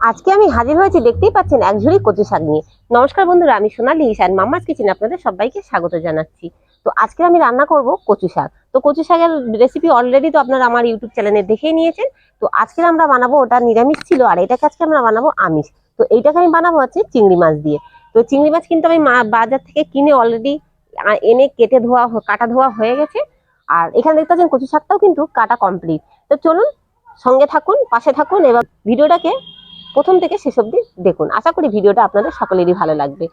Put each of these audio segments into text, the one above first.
আজকে আমি হাজির হয়েছি, দেখতেই পাচ্ছেন, এক ঝুড়ি কচু শাক নিয়ে। নমস্কার বন্ধুরা, আমি সোনালি ঈশান মাম্মাস কিচেন আপনাদের সবাইকে স্বাগত জানাচ্ছি। তো আজকে আমি রান্না করব কচু শাক। তো কচু শাকের রেসিপি অলরেডি তো আপনারা আমার ইউটিউব চ্যানেলে দেখেই নিয়েছেন। তো আজকে আমরা বানাবো ওটা নিরামিষ ছিল, আর এটাকে আজকে আমরা বানাবো আমিষ। তো এইটাকে আমি বানাবো হচ্ছে চিংড়ি মাছ দিয়ে। তো চিংড়ি মাছ কিন্তু আমি বাজার থেকে কিনে অলরেডি এনে কেটে ধোয়া কাটা ধোয়া হয়ে গেছে। আর এখানে দেখতে পাচ্ছেন কচু শাকটাও কিন্তু কাটা কমপ্লিট তো চলুন, সঙ্গে থাকুন, পাশে থাকুন এবং ভিডিওটাকে প্রথম থেকে শেষ অবধি দেখুন। আশা করি ভিডিওটা আপনাদের সকলেরই ভালো লাগবে।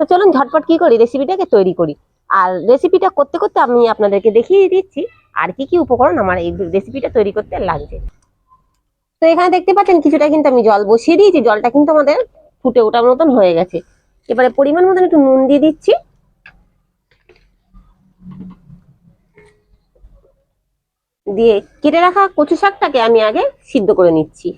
তো চলুন ঝটপট কি করি? রেসিপিটাকে তৈরি করি। আর রেসিপিটা করতে করতে আমি আপনাদেরকে দেখিয়ে দিচ্ছি, আর কি কি উপকরণ আমার এই রেসিপিটা তৈরি করতে লাগবে তো এখানে দেখতে পাচ্ছেন, কিছুটা কিন্তু আমি জল বসিয়ে দিয়েছি। জলটা কিন্তু আমাদের ফুটে ওঠার মতন হয়ে গেছে। এবারে পরিমাণ মতন একটু নুন দিয়ে দিচ্ছি। দিয়ে কেটে রাখা কচু শাকটাকে আমি আগে সিদ্ধ করে নিচ্ছি।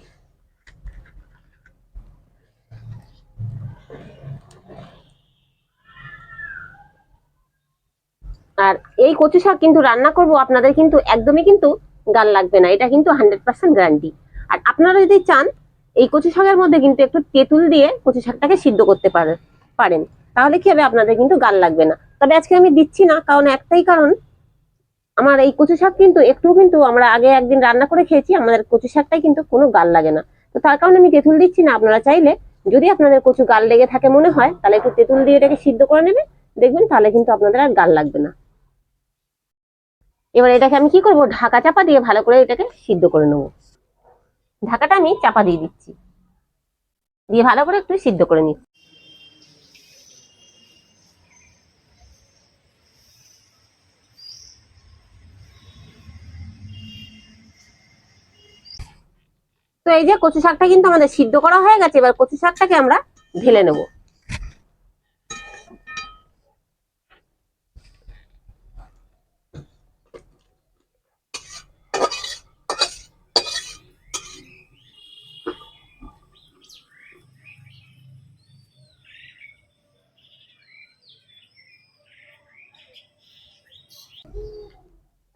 আর এই কচু শাক কিন্তু রান্না করব, আপনাদের কিন্তু একদমই কিন্তু গাল লাগবে না। এটা কিন্তু হান্ড্রেড পার্সেন্ট গ্যারান্টি আর আপনারা যদি চান, এই কচু শাকের মধ্যে কিন্তু একটু তেঁতুল দিয়ে কচু শাকটাকে সিদ্ধ করতে পারেন পারেন। তাহলে কি হবে? আপনাদের কিন্তু গাল লাগবে না। তবে আজকে আমি দিচ্ছি না, কারণ একটাই কারণ, আমার এই কচু শাক কিন্তু একটু কিন্তু আমরা আগে একদিন রান্না করে খেয়েছি, আমাদের কচু শাকটাই কিন্তু কোনো গাল লাগে না। তো তার কারণে আমি তেঁতুল দিচ্ছি না। আপনারা চাইলে যদি আপনাদের কচু গাল লেগে থাকে মনে হয়, তাহলে একটু তেঁতুল দিয়ে এটাকে সিদ্ধ করে নেবে, দেখবেন তাহলে কিন্তু আপনাদের আর গাল লাগবে না। এবার এটাকে আমি কি করব? ঢাকা চাপা দিয়ে ভালো করে এটাকে সিদ্ধ করে নেব। ঢাকাটা আমি চাপা দিয়ে দিচ্ছি। দিয়ে ভালো করে একটু সিদ্ধ করে নিচ্ছি। তো এই যে কচু শাকটা কিন্তু আমাদের সিদ্ধ করা হয়ে গেছে, এবার কচু শাকটাকে আমরা ঢেলে নেব।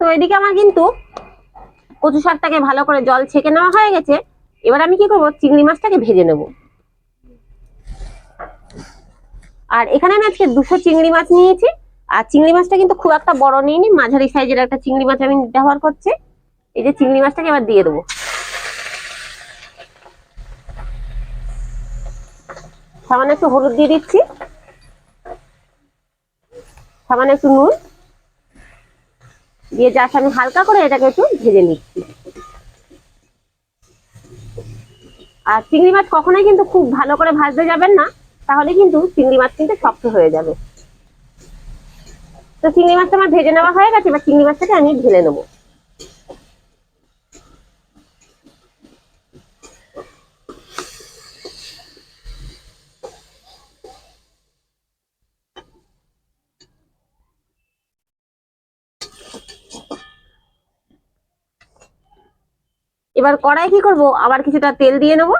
তো এদিকে আমার কিন্তু কচু শাকটাকে ভালো করে জল ছেঁকে নেওয়া হয়ে গেছে। এবার আমি কি করব? চিংড়ি মাছটাকে ভেজে নেব। আর এখানে আমি আজকে দুশো চিংড়ি মাছ নিয়েছি। আর চিংড়ি মাছটা কিন্তু খুব একটা বড় নিইনি, মাঝারি সাইজের একটা চিংড়ি মাছ আমি ব্যবহার করছি। এই যে চিংড়ি মাছটাকে এবার দিয়ে দেবো। সামান্য একটু হলুদ দিয়ে দিচ্ছি। সামান্য একটু নুন। দিয়ে জাস্ট আমি হালকা করে এটাকে একটু ভেজে নিচ্ছি। আর চিংড়ি মাছ কখনোই কিন্তু খুব ভালো করে ভাজতে যাবেন না, তাহলে কিন্তু চিংড়ি মাছ কিন্তু শক্ত হয়ে যাবে। তো চিংড়ি মাছটা আমার ভেজে নেওয়া হয়ে গেছে, এবার চিংড়ি মাছটাকে আমি ঢেলে নেব। এবার কড়াই কি করব? আবার কিছুটা তেল দিয়ে নেব।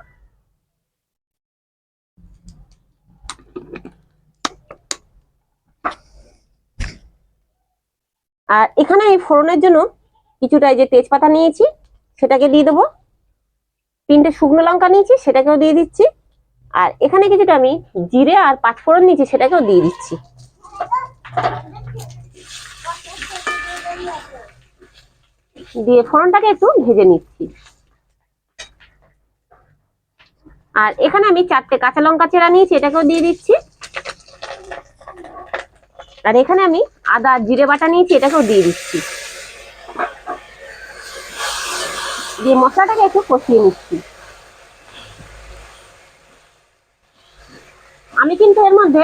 আর এখানে এই ফোড়নের জন্য কিছুটা এই যে তেজপাতা নিয়েছি, সেটাকে দিয়ে দেবো। তিনটে শুকনো লঙ্কা নিয়েছি, সেটাকেও দিয়ে দিচ্ছি। আর এখানে কিছুটা আমি জিরে আর পাঁচফোড়ন নিয়েছি, সেটাকেও দিয়ে দিচ্ছি। দিয়ে ফোড়নটাকে একটু ভেজে নিচ্ছি। আর এখানে আমি চারটে কাঁচা লঙ্কা চেরা নিয়েছি, এটাকেও দিয়ে দিচ্ছি। আর এখানে আমি আদা জিরে বাটা নিয়েছি, এটাকেও দিয়ে দিচ্ছি। দিয়ে মশলাটাকে একটু কষিয়ে নিচ্ছি। আমি কিন্তু এর মধ্যে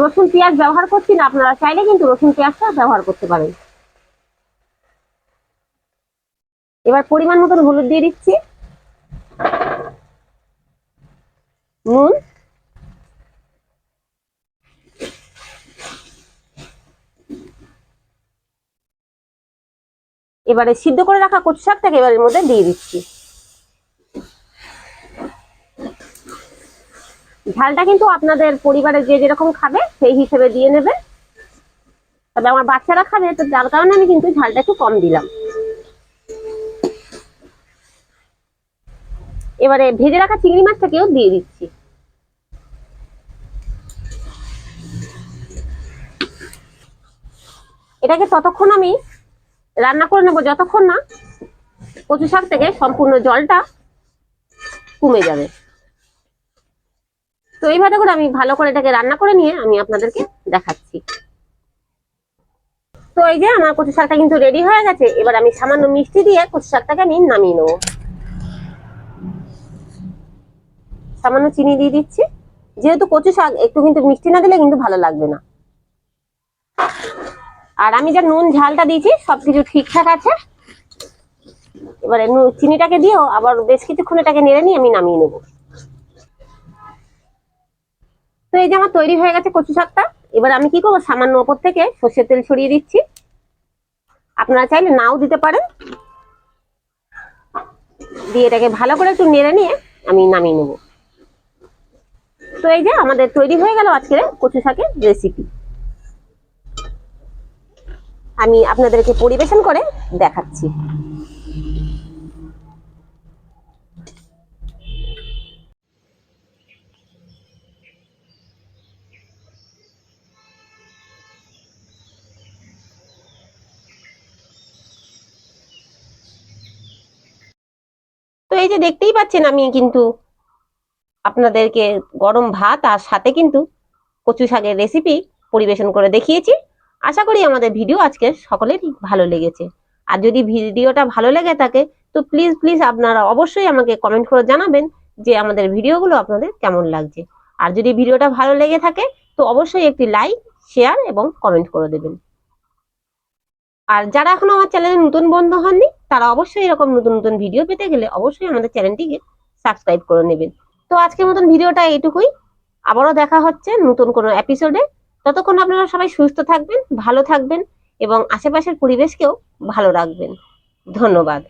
রসুন পেঁয়াজ ব্যবহার করছি না, আপনারা চাইলে কিন্তু রসুন পেঁয়াজটা ব্যবহার করতে পারেন। এবার পরিমাণ মতন হলুদ দিয়ে দিচ্ছি। নুন। এবারে সিদ্ধ করে রাখা কচু শাকটাকে এবারের মধ্যে দিয়ে দিচ্ছি। ঝালটা কিন্তু আপনাদের পরিবারে যে যেরকম খাবে সেই হিসেবে দিয়ে নেবে। তবে আমার বাচ্চারা খাবে, তো যার কারণে আমি কিন্তু ঝালটা একটু কম দিলাম। এবারে ভেজে রাখা চিংড়ি মাছটাকেও দিয়ে দিচ্ছি। এটাকে ততক্ষণ আমি রান্না করে নেব, যতক্ষণ না কচু শাক থেকে সম্পূর্ণ জলটা কমে যাবে। তো এইভাবে করে আমি ভালো করে এটাকে রান্না করে নিয়ে আমি আপনাদেরকে দেখাচ্ছি। তো এই যে আমার কচু শাকটা কিন্তু রেডি হয়ে গেছে, এবার আমি সামান্য মিষ্টি দিয়ে কচু শাকটাকে আমি নামিয়ে নেব। সামান্য চিনি দিয়ে দিচ্ছি। যেহেতু কচু শাক, একটু কিন্তু মিষ্টি না দিলে কিন্তু ভালো লাগবে না। আর আমি যা নুন, ঝালটা দিয়েছি, সবকিছু ঠিকঠাক আছে। এবারে চিনিটাকে দিয়েও আবার বেশ কিছুক্ষণ এটাকে নেড়ে নিয়ে আমি নামিয়ে নেব। তো এই যে আমার তৈরি হয়ে গেছে কচু শাকটা, এবার আমি কি করব, সামান্য ওপর থেকে সর্ষের তেল ছড়িয়ে দিচ্ছি। আপনারা চাইলে নাও দিতে পারেন। দিয়ে এটাকে ভালো করে একটু নেড়ে নিয়ে আমি নামিয়ে নেব। তো এই যে আমাদের তৈরি হয়ে গেল আজকের কচু শাকের রেসিপি আমি আপনাদেরকে পরিবেশন করে দেখাচ্ছি। তো এই যে দেখতেই পাচ্ছেন আমি কিন্তু আপনাদেরকে গরম ভাত আর সাথে কিন্তু কচু শাকের রেসিপি পরিবেশন করে দেখিয়েছি। আশা করি আমাদের ভিডিও আজকে সকলেরই ভালো লেগেছে। আর যদি ভিডিওটা ভালো লেগে থাকে, তো প্লিজ প্লিজ আপনারা অবশ্যই আমাকে কমেন্ট করে জানাবেন যে আমাদের ভিডিওগুলো আপনাদের কেমন লাগছে। আর যদি ভিডিওটা ভালো লেগে থাকে, তো অবশ্যই একটি লাইক শেয়ার এবং কমেন্ট করে দেবেন। আর যারা এখনও আমার চ্যানেলে নতুন বন্ধু হননি, তারা অবশ্যই এরকম নতুন নতুন ভিডিও পেতে গেলে অবশ্যই আমাদের চ্যানেলটিকে সাবস্ক্রাইব করে নেবেন। তো আজকের মতন ভিডিওটা এইটুকুই। আবারও দেখা হচ্ছে নতুন কোনো এপিসোডে ততক্ষণ আপনারা সবাই সুস্থ থাকবেন, ভালো থাকবেন এবং আশেপাশের পরিবেশকেও ভালো রাখবেন। ধন্যবাদ।